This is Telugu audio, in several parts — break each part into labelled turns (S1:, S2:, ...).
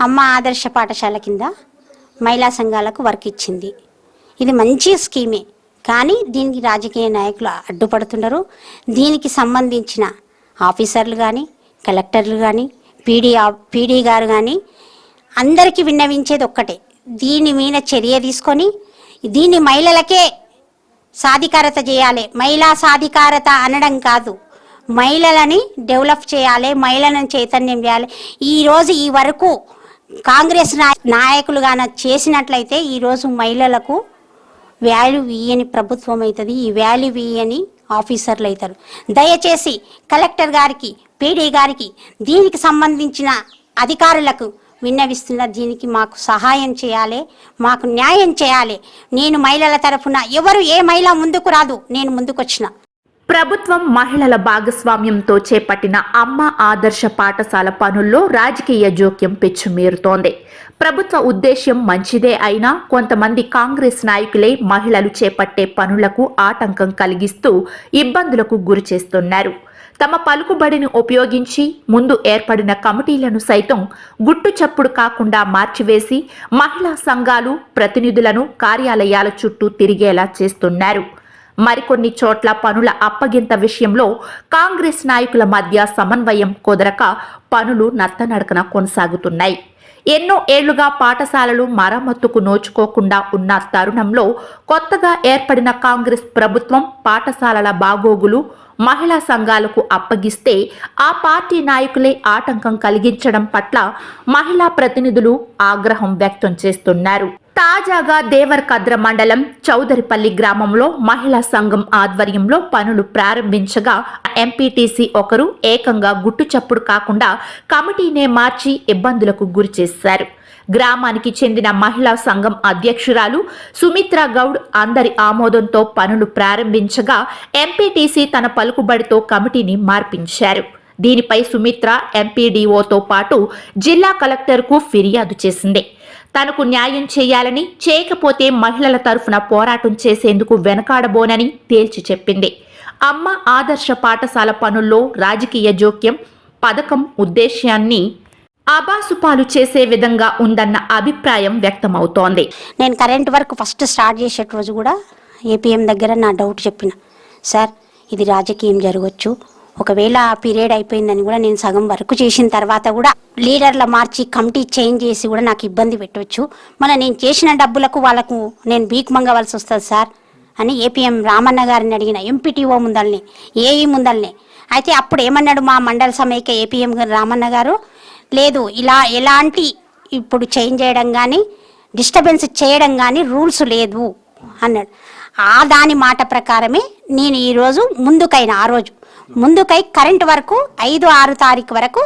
S1: అమ్మ ఆదర్శ పాఠశాల కింద మహిళా సంఘాలకు వర్క్ ఇచ్చింది. ఇది మంచి స్కీమే. కానీ దీనికి రాజకీయ నాయకులు అడ్డుపడుతున్నారు దీనికి సంబంధించిన ఆఫీసర్లు కానీ కలెక్టర్లు కానీ పీడీ పీడీ గారు కానీ అందరికీ విన్నవించేది ఒక్కటే. దీని మీద చర్య తీసుకొని దీన్ని మహిళలకే సాధికారత చేయాలి. మహిళా సాధికారత అనడం కాదు. మహిళలని డెవలప్ చేయాలి. మహిళలను చైతన్యం చేయాలి. ఈరోజు ఈ వరకు కాంగ్రెస్ నాయ- నాయకులు గాన చేసినట్లయితే ఈరోజు మహిళలకు వాల్యూ ఇయ్యని ప్రభుత్వం అవుతుంది. ఈ వాల్యూ ఇయ్యని ఆఫీసర్లు అవుతారు. దయచేసి కలెక్టర్ గారికి పీడీ గారికి దీనికి సంబంధించిన అధికారులకు విన్నవిస్తున్న దీనికి మాకు సహాయం చేయాలి మాకు న్యాయం చేయాలి. నేను మహిళల తరఫున ఎవరు ఏ మహిళ ముందుకు రాదు నేను ముందుకొచ్చిన.
S2: ప్రభుత్వం మహిళల భాగస్వామ్యంతో చేపట్టిన అమ్మ ఆదర్శ పాఠశాల పనుల్లో రాజకీయ జోక్యం పెచ్చుమీరుతోంది. ప్రభుత్వ ఉద్దేశ్యం మంచిదే అయినా కొంతమంది కాంగ్రెస్ నాయకులే మహిళలు చేపట్టే పనులకు ఆటంకం కలిగిస్తూ ఇబ్బందులకు గురి చేస్తున్నారు. తమ పలుకుబడిని ఉపయోగించి ముందు ఏర్పడిన కమిటీలను సైతం గుట్టు చప్పుడు కాకుండా మార్చివేసి మహిళా సంఘాలు ప్రతినిధులను కార్యాలయాల చుట్టూ తిరిగేలా చేస్తున్నారు. మరికొన్ని చోట్ల పనుల అప్పగింత విషయంలో కాంగ్రెస్ నాయకుల మధ్య సమన్వయం కుదరక పనులు నత్తనడకన కొనసాగుతున్నాయి. ఎన్నో ఏళ్ళుగా పాఠశాలలు మరమ్మతుకు నోచుకోకుండా ఉన్న తరుణంలో కొత్తగా ఏర్పడిన కాంగ్రెస్ ప్రభుత్వం పాఠశాలల బాగోగులు మహిళా సంఘాలకు అప్పగిస్తే ఆ పార్టీ నాయకులే ఆటంకం కలిగించడం పట్ల మహిళా ప్రతినిధులు ఆగ్రహం వ్యక్తం చేస్తున్నారు. తాజాగా దేవరకద్ర మండలం చౌదరిపల్లి గ్రామంలో మహిళా సంఘం ఆధ్వర్యంలో పనులు ప్రారంభించగా ఎంపీటీసీ ఒకరు ఏకంగా గుట్టుచప్పుడు కాకుండా కమిటీనే మార్చి ఇబ్బందులకు గురి చేశారు. గ్రామానికి చెందిన మహిళా సంఘం అధ్యక్షురాలు సుమిత్రా గౌడ్ అందరి ఆమోదంతో పనులు ప్రారంభించగా ఎంపీటీసీ తన పలుకుబడితో కమిటీని మార్పించారు. దీనిపై సుమిత్ర ఎంపీడీఓతో పాటు జిల్లా కలెక్టర్కు ఫిర్యాదు చేసింది. తనకు న్యాయం చేయాలని చేయకపోతే మహిళల తరఫున పోరాటం చేసేందుకు వెనకాడబోనని తేల్చి చెప్పింది. అమ్మ ఆదర్శ పాఠశాల పనుల్లో రాజకీయ జోక్యం పథకం ఉద్దేశ్యాన్ని అబాసుపాలు చేసే విధంగా ఉందన్న అభిప్రాయం వ్యక్తమవుతోంది.
S1: నేను కరెంట్ వర్క్ ఫస్ట్ స్టార్ట్ చేసే రోజు కూడా ఏపీఎం దగ్గర నా డౌట్ చెప్పిన సార్ ఇది రాజకీయం జరగవచ్చు ఒకవేళ ఆ పీరియడ్ అయిపోయిందని కూడా నేను సగం వర్క్ చేసిన తర్వాత కూడా లీడర్ల మార్చి కమిటీ చేంజ్ చేసి కూడా నాకు ఇబ్బంది పెట్టవచ్చు మన నేను చేసిన డబ్బులకు వాళ్ళకు నేను బీక్ మంగవలసి వస్తుంది సార్ అని ఏపీఎం రామన్న గారిని అడిగిన ఎంపీటీఓ ముందల్ని ఏఈ ముందల్ని. అయితే అప్పుడు ఏమన్నాడు మా మండల సమైక్య ఏపీఎం రామన్న గారు? లేదు ఇలా ఎలాంటి ఇప్పుడు చేంజ్ చేయడం కానీ డిస్టర్బెన్స్ చేయడం కానీ రూల్స్ లేదు అన్నాడు. ఆ దాని మాట ప్రకారమే నేను ఈరోజు ముందుకైనా ఆ రోజు ముందుకై కరెంట్ వరకు ఐదు ఆరు తారీఖు వరకు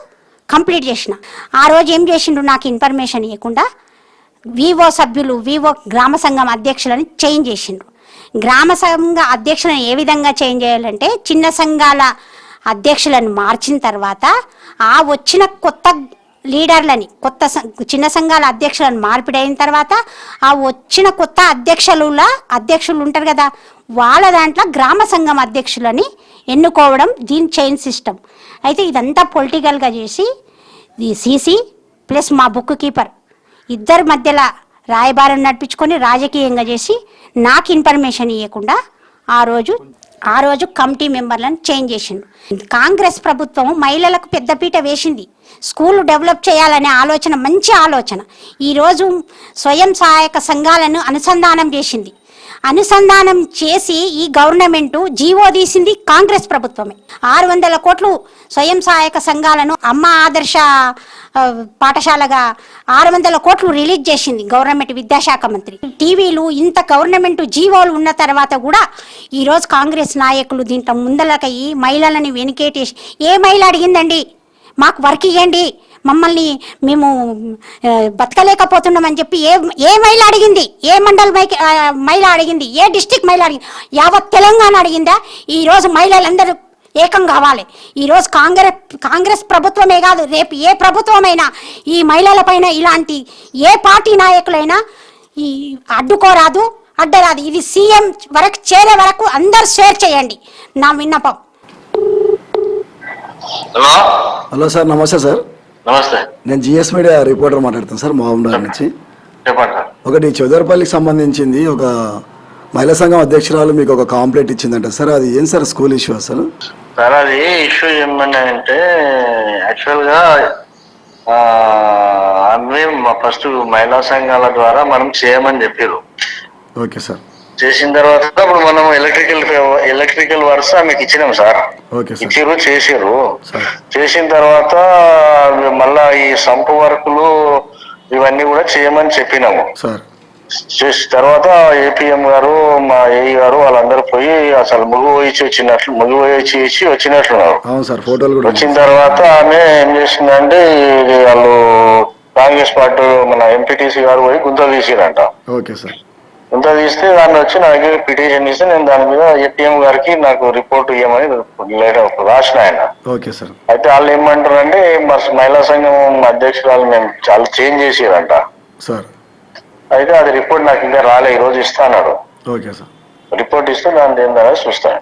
S1: కంప్లీట్ చేసిన. ఆ రోజు ఏం చేసిండు నాకు ఇన్ఫర్మేషన్ ఇవ్వకుండా వివో సభ్యులు వివో గ్రామ సంఘం అధ్యక్షులని చేంజ్ చేసిండ్రు. గ్రామ సంఘ అధ్యక్షులను ఏ విధంగా చేంజ్ చేయాలంటే చిన్న సంఘాల అధ్యక్షులను మార్చిన తర్వాత ఆ వచ్చిన కొత్త లీడర్లని కొత్త సం- చిన్న సంఘాల అధ్యక్షులను మార్పిడైన తర్వాత ఆ వచ్చిన కొత్త అధ్యక్షుల అధ్యక్షులు ఉంటారు కదా వాళ్ళ దాంట్లో గ్రామ సంఘం అధ్యక్షులని ఎన్నుకోవడం దీని చైన్ సిస్టమ్. అయితే ఇదంతా పొలిటికల్గా చేసి సీసీ ప్లస్ మా బుక్ కీపర్. ఇద్దరి మధ్యలో రాయబారం నడిపించుకొని రాజకీయంగా చేసి నాకు ఇన్ఫర్మేషన్ ఇవ్వకుండా ఆ రోజు ఆ రోజు కమిటీ మెంబర్లను చేంజ్ చేసిండు. కాంగ్రెస్ ప్రభుత్వం మహిళలకు పెద్దపీట వేసింది. స్కూల్ డెవలప్ చేయాలనే ఆలోచన మంచి ఆలోచన. ఈరోజు స్వయం సహాయక సంఘాలను అనుసంధానం చేసింది. అనుసంధానం చేసి ఈ గవర్నమెంట్ జీవో తీసింది కాంగ్రెస్ ప్రభుత్వమే. ఆరు వందల కోట్లు స్వయం సహాయక సంఘాలను అమ్మ ఆదర్శ పాఠశాలగా ఆరు వందల కోట్లు రిలీజ్ చేసింది గవర్నమెంట్ విద్యాశాఖ మంత్రి. టీవీలు ఇంత గవర్నమెంట్ జీవోలు ఉన్న తర్వాత కూడా ఈరోజు కాంగ్రెస్ నాయకులు దీంట్లో ముందలకయ్యి మహిళలని వెనుకేటేసి ఏ మహిళ అడిగిందండి? మాకు వర్క్ ఇవ్వండి మమ్మల్ని మేము బతకలేకపోతున్నామని చెప్పి ఏ ఏ మహిళ అడిగింది? ఏ మండల మైకి- మహిళ అడిగింది? ఏ డిస్టిక్ మహిళ అడిగింది? యావత్ తెలంగాణ అడిగిందా? ఈరోజు మహిళలందరూ ఏకం కావాలి. ఈరోజు కాంగ్రెస్ కాంగ్రెస్ ప్రభుత్వమే కాదు రేపు ఏ ప్రభుత్వమైనా ఈ మహిళలపైన ఇలాంటి ఏ పార్టీ నాయకులైనా ఈ అడ్డుకోరాదు అడ్డరాదు. ఇది సీఎం వరకు చేరే వరకు అందరు షేర్ చేయండి. నా విన్నపం.
S3: హలో?
S4: హలో సార్ నమస్తే సార్.
S3: నమస్తే.
S4: నేను జిఎస్ మీడియా రిపోర్టర్ మాట్లాడుతాను సార్ మహబూబ్నగర్ నుంచి. ఒకటి చౌదరపల్లికి సంబంధించింది ఒక మహిళా సంఘం అధ్యక్షురాలు మీకు ఒక కాంప్లైంట్ ఇచ్చిందంట. సార్ అది ఏం సార్ స్కూల్ ఇష్యూ అసలు?
S3: సార్ అది ఇష్యూ ఏమన్నా అంటే యాక్చువల్గా అన్నీ ఫస్ట్ మహిళా సంఘాల ద్వారా మనం చేయమని చెప్పారు
S4: ఓకే సార్.
S3: చేసిన తర్వాత ఇప్పుడు మనం ఎలక్ట్రికల్ ఎలక్ట్రికల్ వర్క్స్ ఆమెకి ఇచ్చినాం సార్.
S4: Okay sir.
S3: ఇచ్చిర్రు చేసిర్రు.
S4: సార్.
S3: చేసిన తర్వాత మళ్ళా ఈ సంపు వర్కులు ఇవన్నీ కూడా చేయమని చెప్పినాము. చేసిన తర్వాత ఏపీఎం గారు మా ఏఈ గారు వాళ్ళందరూ పోయి అసలు ముగ్గు వేయించి వచ్చినట్లు ముగ్గు వేయించి ఇచ్చి వచ్చినట్లున్నారు.
S4: అవును సార్ ఫోటోలు కూడా
S3: వచ్చిన. తర్వాత ఆమె ఏం చేసిందంటే వాళ్ళు కాంగ్రెస్ పార్టీ మన ఎంపీటీసీ గారు పోయి గుంత తీసిరంట.
S4: Okay sir.
S3: గుంత తీస్తే దాన్ని వచ్చి నా దగ్గర పిటిషన్ ఇస్తే నేను దాని మీద ఏపీఎం గారికి నాకు రిపోర్ట్ ఇవ్వమని లేటర్ రాసిన ఆయన.
S4: Okay sir.
S3: అయితే వాళ్ళు ఏమంటారంటే మహిళా సంఘం అధ్యక్షురాలు మేము చాలా చేంజ్ చేసిరంట
S4: సార్.
S3: అయితే అది రిపోర్ట్ నాకు ఇంకా రాలే ఈ రోజు ఇస్తా అన్నాడు.
S4: Okay sir.
S3: రిపోర్ట్ ఇస్తే దాని ఏందని చూస్తాను.